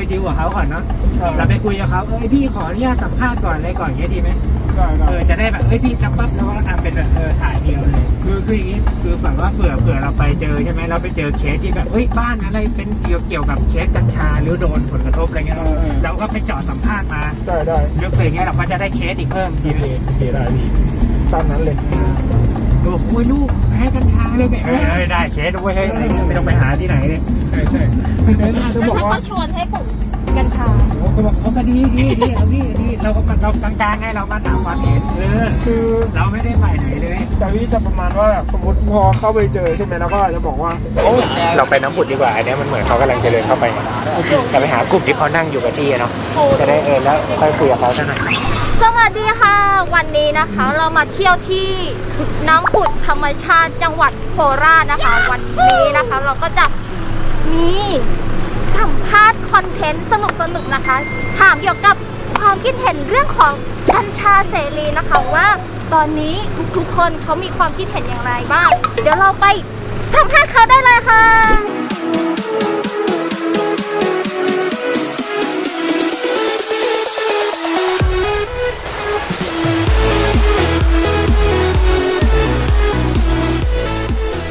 ไปดิวกับเขาก่อนเนาะครับเราไปคุยกับเขาเอ้ยพี่ขออนุญาตสัมภาษณ์ก่อนอะไรก่อนอย่างเงี้ยดีไหมได้ได้เออจะได้แบบเอ้ยพี่ทำปั๊บแล้วก็ทำเป็นแบบเออถ่ายเดียวเลยคือคืออย่างงี้คือแบบว่าเผื่อเผื่อเราไปเจอใช่ไหมเราไปเจอเคสที่แบบเฮ้ยบ้านอะไรเป็นเกี่ยวเกี่ยวกับเคสกัญชาหรือโดนผลกระทบอะไรเงี้ยเราก็ไปเจาะสัมภาษณ์มาได้ได้ยกตัวอย่างเงี้ยเราก็จะได้เคสอีกเพิ่มทีโอนึเคงโอเคได้พี่ ตามนั้นเลยโอ้ยลูกแพ้กัญชาเลยเนี่ยเออได้เชสด้วยเฮ้ยไรเงี้ยไม่ต้องไปหาที่ไหนเลยใช่ใช่แล้วน่าจะแล้วบอกถ้าว่าเขาชวนให้ปลูก กัญชาโอ้ก็บอกเขาก็ดีดีดีเอาดีดีเราก็เรากลางๆให้เรามาถามความเห็นเออคือเราไม่ได้ฝ่ายไหนเลยแต่พี่จะประมาณว่าสมมติพอเข้าไปเจอใช่ไหมแล้วก็จะบอกว่าโอ้เราไปน้ำผุดดีกว่าอันเนี้ยมันเหมือนเขากำลังจะเดินเข้าไปเราไปหากลุ่มที่เขานั่งอยู่กับที่อะเนาะจะได้เออแล้วค่อยคุยกับเขาสักหน่อยสวัสดีค่ะ วันนี้นะคะเรามาเที่ยวที่น้ำผุดธรรมชาติจังหวัดโคราชนะคะ วันนี้นะคะ เราก็จะมี สัมภาษณ์คอนเทนต์สนุกสนุกนะคะ ถามเกี่ยวกับความคิดเห็นเรื่องของกัญชาเสรีนะคะว่า ตอนนี้ทุกๆคนเขามีความคิดเห็นอย่างไรบ้าง เดี๋ยวเราไปสัมภาษณ์เขาได้เลยค่ะ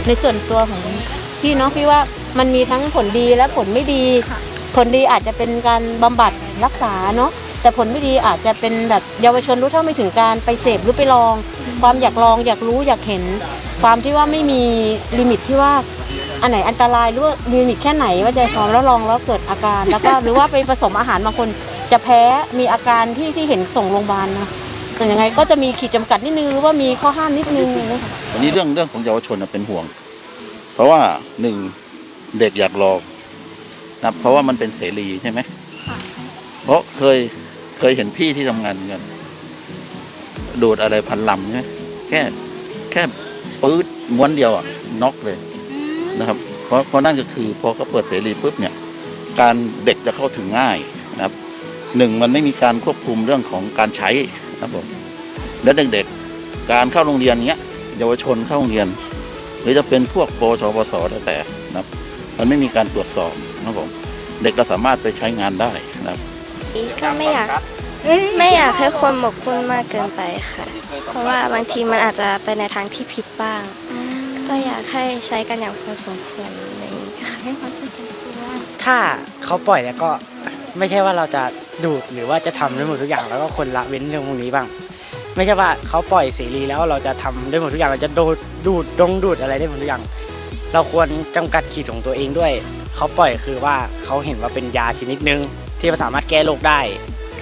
ในส่วนตัวของพี่เนาะพี่ว่า มันมีทั้งผลดีและผลไม่ดี ผลดีอาจจะเป็นการบำบัดรักษาเนาะแต่ผลไม่ดีอาจจะเป็นแบบเยาวชนรู้เท่าไม่ถึงการไปเสพหรือไปลอง ความอยากลองอยากรู้อยากเห็น ความที่ว่าไม่มีลิมิตที่ว่าอันไหนอันตรายหรือว่าลิมิตแค่ไหนว่าจะพร้อมแล้วลองแล้วเกิดอาการ แล้วก็หรือว่าไปผสมอาหารบางคนจะแพ้มีอาการที่ที่เห็นส่งโรงพยาบาลนะแต่ยังไงก็จะมีขีดจำกัดนิดนึงหรือว่ามีข้อห้ามนิดนึงนะคะวันนี้เรื่องเรื่องของเยาวชนน่ะเป็นห่วง เพราะว่าหนึ่ง เด็กอยากลองนะเพราะว่ามันเป็นเสรีใช่ไหมเพราะเคยเคยเห็นพี่ที่ทำงานกันดูดอะไรพันลำใช่ไหมแค่แค่ปื๊ดม้วนเดียวอะน็อกเลยนะครับ เพราะเพราะนั่นก็คือพอเขาเปิดเสรีปุ๊บเนี่ย การเด็กจะเข้าถึงง่ายนะครับหนึ่งมันไม่มีการควบคุมเรื่องของการใช้นะครับผมและเด็กๆการเข้าโรงเรียนเงี้ยเยาวชนเข้าโรงเรียน หรือจะเป็นพวกปชปสแล้วแต่นะครับ มันไม่มีการตรวจสอบนะครับผมเด็กก็สามารถไปใช้งานได้นะครับก็ไม่อยากไม่อยากให้คนหมกมุ่นมากเกินไปค่ะ เพราะว่าบางทีมันอาจจะไปในทางที่ผิดบ้าง ก็อยากให้ใช้กันอย่างพอสมควรอะไรอย่างนี้ค่ะถ้าเขาปล่อยแล้วก็ไม่ใช่ว่าเราจะดูดหรือว่าจะทำได้หมดทุกอย่างแล้วก็คนละเว้นเรื่องพวกนี้บ้าง ไม่ใช่ว่าเขาปล่อยเสรีแล้วเราจะทำได้หมดทุกอย่างเราจะโดดดูดดงดูดอะไรได้หมดทุกอย่าง เราควรจำกัดขีดของตัวเองด้วย เขาปล่อยคือว่าเขาเห็นว่าเป็นยาชนิดนึง ที่สามารถแก้โรคได้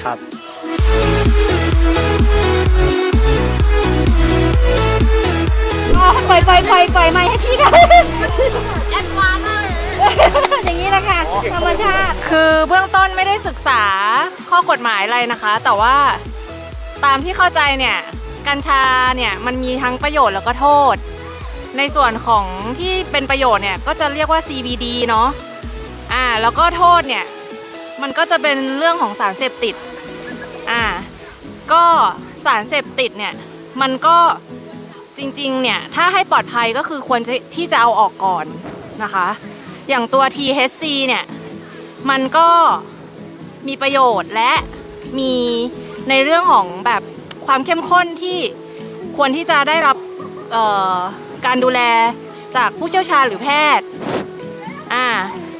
ครับปล่อยปล่อยปล่อยปล่อยไม้ให้พี่ค่ะแอดวานมากเลยอย่างนี้แหละค่ะธรรมชาติ คือเบื้องต้นไม่ได้ศึกษาข้อกฎหมายอะไรนะคะ แต่ว่าตามที่เข้าใจเนี่ย กัญชาเนี่ยมันมีทั้งประโยชน์แล้วก็โทษ ในส่วนของที่เป็นประโยชน์เนี่ยก็จะเรียกว่า CBD เนาะอ่าแล้วก็โทษเนี่ยมันก็จะเป็นเรื่องของสารเสพติดอ่าก็สารเสพติดเนี่ยมันก็จริงๆเนี่ยถ้าให้ปลอดภัยก็คือควรที่จะเอาออกก่อนนะคะ อย่างตัว THC เนี่ยมันก็มีประโยชน์และมีในเรื่องของแบบความเข้มข้นที่ควรที่จะได้รับเอ่อ การดูแลจากผู้เชี่ยวชาญหรือแพทย์อ่า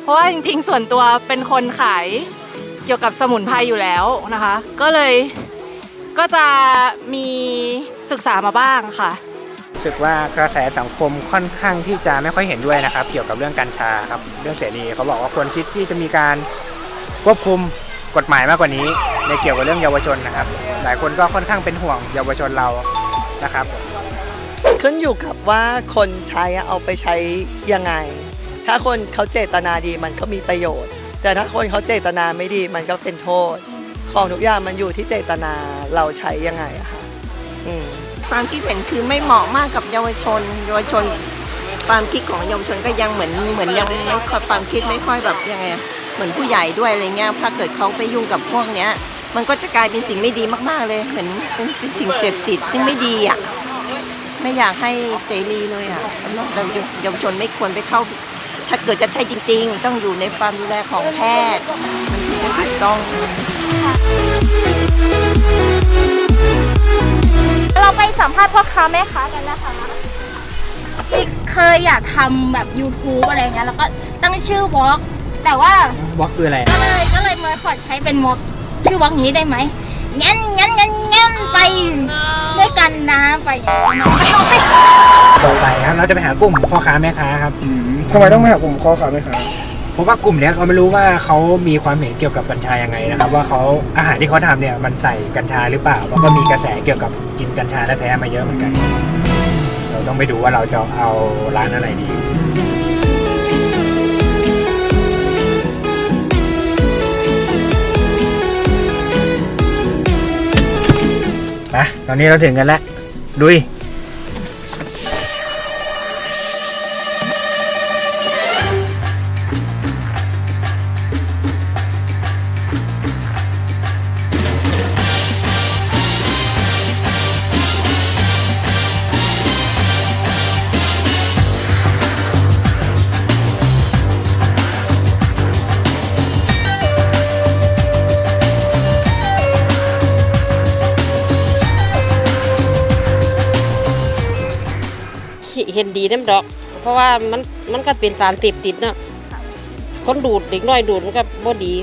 เพราะว่าจริงๆส่วนตัวเป็นคนขายเกี่ยวกับสมุนไพรอยู่แล้วนะคะ ก็เลยก็จะมีศึกษามาบ้างค่ะรู้สึกว่ากระแสสังคมค่อนข้างที่จะไม่ค่อยเห็นด้วยนะครับ เกี่ยวกับเรื่องกัญชาครับเรื่องเสรีเขาบอกว่าควรคิดที่จะมีการควบคุมกฎหมายมากกว่านี้ ในเกี่ยวกับเรื่องเยาวชนนะครับ หลายคนก็ค่อนข้างเป็นห่วงเยาวชนเรานะครับ ขึ้นอยู่กับว่าคนใช้เอาไปใช้ยังไง ถ้าคนเขาเจตนาดีมันก็มีประโยชน์ แต่ถ้าคนเขาเจตนาไม่ดีมันก็เป็นโทษ ของทุกอย่างมันอยู่ที่เจตนาเราใช้ยังไงอะค่ะความคิดเห็นคือไม่เหมาะมากกับเยาวชน เยาวชน ความคิดของเยาวชนก็ยังเหมือนเหมือนยังไม่ค่อยความคิดไม่ค่อยแบบยังไงเหมือนผู้ใหญ่ด้วยอะไรเงี้ยถ้าเกิดเขาไปยุ่งกับพวกเนี้ย มันก็จะกลายเป็นสิ่งไม่ดีมากๆเลยเหมือนเป็นสิ่งเสพติดที่ไม่ดีอะ ไม่อยากให้เสรีเลยอะเราเยาวชนไม่ควรไปเข้า ถ้าเกิดจะใช้จริง ๆ ต้องอยู่ในความดูแลของแพทย์มันถึงไม่ถูกต้อง เราไปสัมภาษณ์พ่อค้าแม่ค้ากันนะคะที่เคยอยากทำแบบ YouTube อะไรเงี้ยแล้วก็ตั้งชื่อวอล์กแต่ว่าบล็อกคืออะไร ก็เลยก็เลยมาขอใช้เป็นวอล์กชื่อวอล์กนี้ได้ไหมงั้นงั้นงั้นงั้น ไปด้วยกันนะไปอย่างเงี้ยต่อไปครับเราจะไปหากลุ่มพ่อค้าแม่ค้าครับทำไมต้องมาหากลุ่มคอขาไหมคะเพราะว่ากลุ่มเนี้ยเขาไม่รู้ว่าเขามีความเห็นเกี่ยวกับกัญชายังไงนะครับ ว่าเขาอาหารที่เขาทำเนี่ยมันใส่กัญชาหรือเปล่าเพราะก็มีกระแสเกี่ยวกับกินกัญชาและแพ้มาเยอะเหมือนกัน เราต้องไปดูว่าเราจะเอาร้านอะไรดี ไปตอนนี้เราถึงกันแล้วดุย เห็นดีน้ำดอก เพราะว่ามันมันก็เป็นสารเสพติดเนาะคนดูดเด็กน้อยดูดมันก็บ่ดี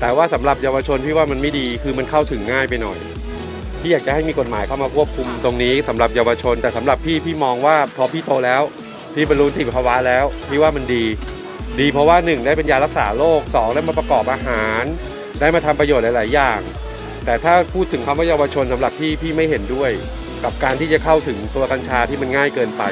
แต่ว่าสำหรับเยาวชนพี่ว่ามันไม่ดีคือมันเข้าถึงง่ายไปหน่อยพี่อยากจะให้มีกฎหมายเข้ามาควบคุมตรงนี้สำหรับเยาวชน แต่สำหรับพี่พี่มองว่าพอพี่โตแล้ว พี่บรรลุนิติภาวะแล้ว พี่ว่ามันดี ดีเพราะว่าหนึ่งได้เป็นยารักษาโรคสองได้มาประกอบอาหาร ได้มาทำประโยชน์หลาย ๆ อย่าง แต่ถ้าพูดถึงคำว่าเยาวชนสำหรับพี่พี่ไม่เห็นด้วย กับการที่จะเข้าถึงตัวกัญชาที่มันง่ายเกินไป